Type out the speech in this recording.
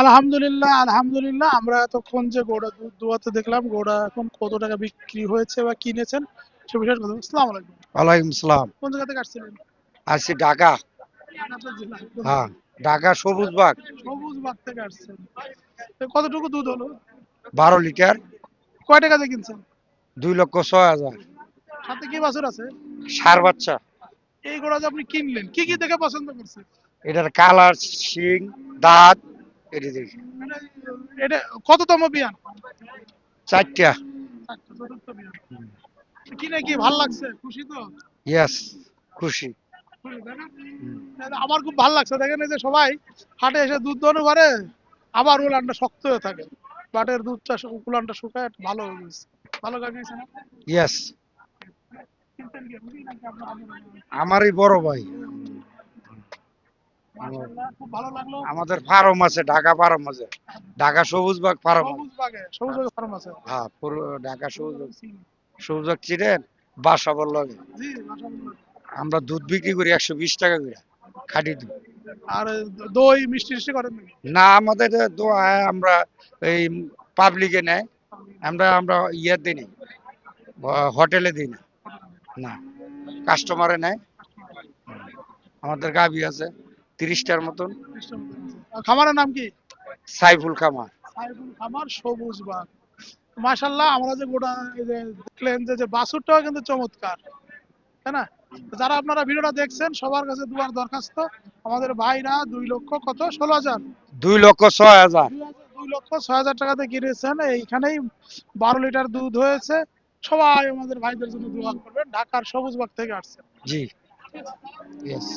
আলহামদুলিল্লাহ আলহামদুলিল্লাহ। আমরা এতক্ষণ যে গোড়া দুধ দোয়াতে দেখলাম গোড়া এখন কত টাকা বিক্রি হয়েছে বা কিনেছেন সে বিষয়ে কথা। আসসালামু আলাইকুম। ওয়ালাইকুম সালাম। কোন জায়গা থেকে আসছিলেন? আছি ঢাকা। হ্যাঁ ঢাকা সবুজ বাগ। সবুজ বাগ থেকে আসছেন। কতটুকু দুধ হলো? বারো লিটার। কয় টাকা দিয়ে কিনছেন? দুই লক্ষ ছয় হাজার। সাথে কি বাছুর আছে? সার বাচ্চা। এই গোড়া যে আপনি কিনলেন কি কি দেখে পছন্দ করছেন এটার কালার শিং দাঁত এটি দেখি। মানে এটা কততম বিয়ান? চারটা। কিনে কি ভালো লাগছে? খুশি তো? ইয়েস খুশি? আমার খুব ভালো লাগছে। দেখেন এই যে সবাই হাটে এসে দুধ দোয়ানো পারে আবার উলানটা শক্ত হয়ে থাকে। বাটের দুধটা উলানটা শুকায় ভালো হয়ে গেছে। ভালো না? ইয়েস কিনতেন কি আপনি নাকি আপনার আম্মু? আমারই বড় ভাই। আমাদের ফার্ম আছে ঢাকা ফার্ম আছে। ঢাকা সবুজ বাগ ফার্ম হ্যাঁ ঢাকা সবুজ বাগ সবুজ বাগ চিনেন? বাসা বলল আমরা দুধ বিক্রি করি একশো বিশ টাকা করে খাঁটি দুধ। আর দই মিষ্টি টিষ্টি করেন না আমাদের দোয়া আমরা এই পাবলিকে নেয়। আমরা আমরা ইয়ে দিই হোটেলে দিই না। না কাস্টমারে নেয় আমাদের গাবি আছে তিরিশটার মতন। খামারের নাম কি? সাইফুল খামার। সাইফুল খামার সবুজ মাশাল্লাহ আমরা যে গোটা দেখলেন যে যে বাছুরটাও কিন্তু চমৎকার তাই না? যারা আপনারা ভিডিওটা দেখছেন সবার কাছে দুয়ার দরখাস্ত। আমাদের ভাইরা দুই লক্ষ কত? ষোলো হাজার। দুই লক্ষ ছয় হাজার। দুই লক্ষ ছয় হাজার টাকাতে কিনেছেন। এইখানেই বারো লিটার দুধ হয়েছে। সবাই আমাদের ভাইদের জন্য দোয়া করবেন। ঢাকার সবুজ বাগ থেকে আসছে জি। ইয়েস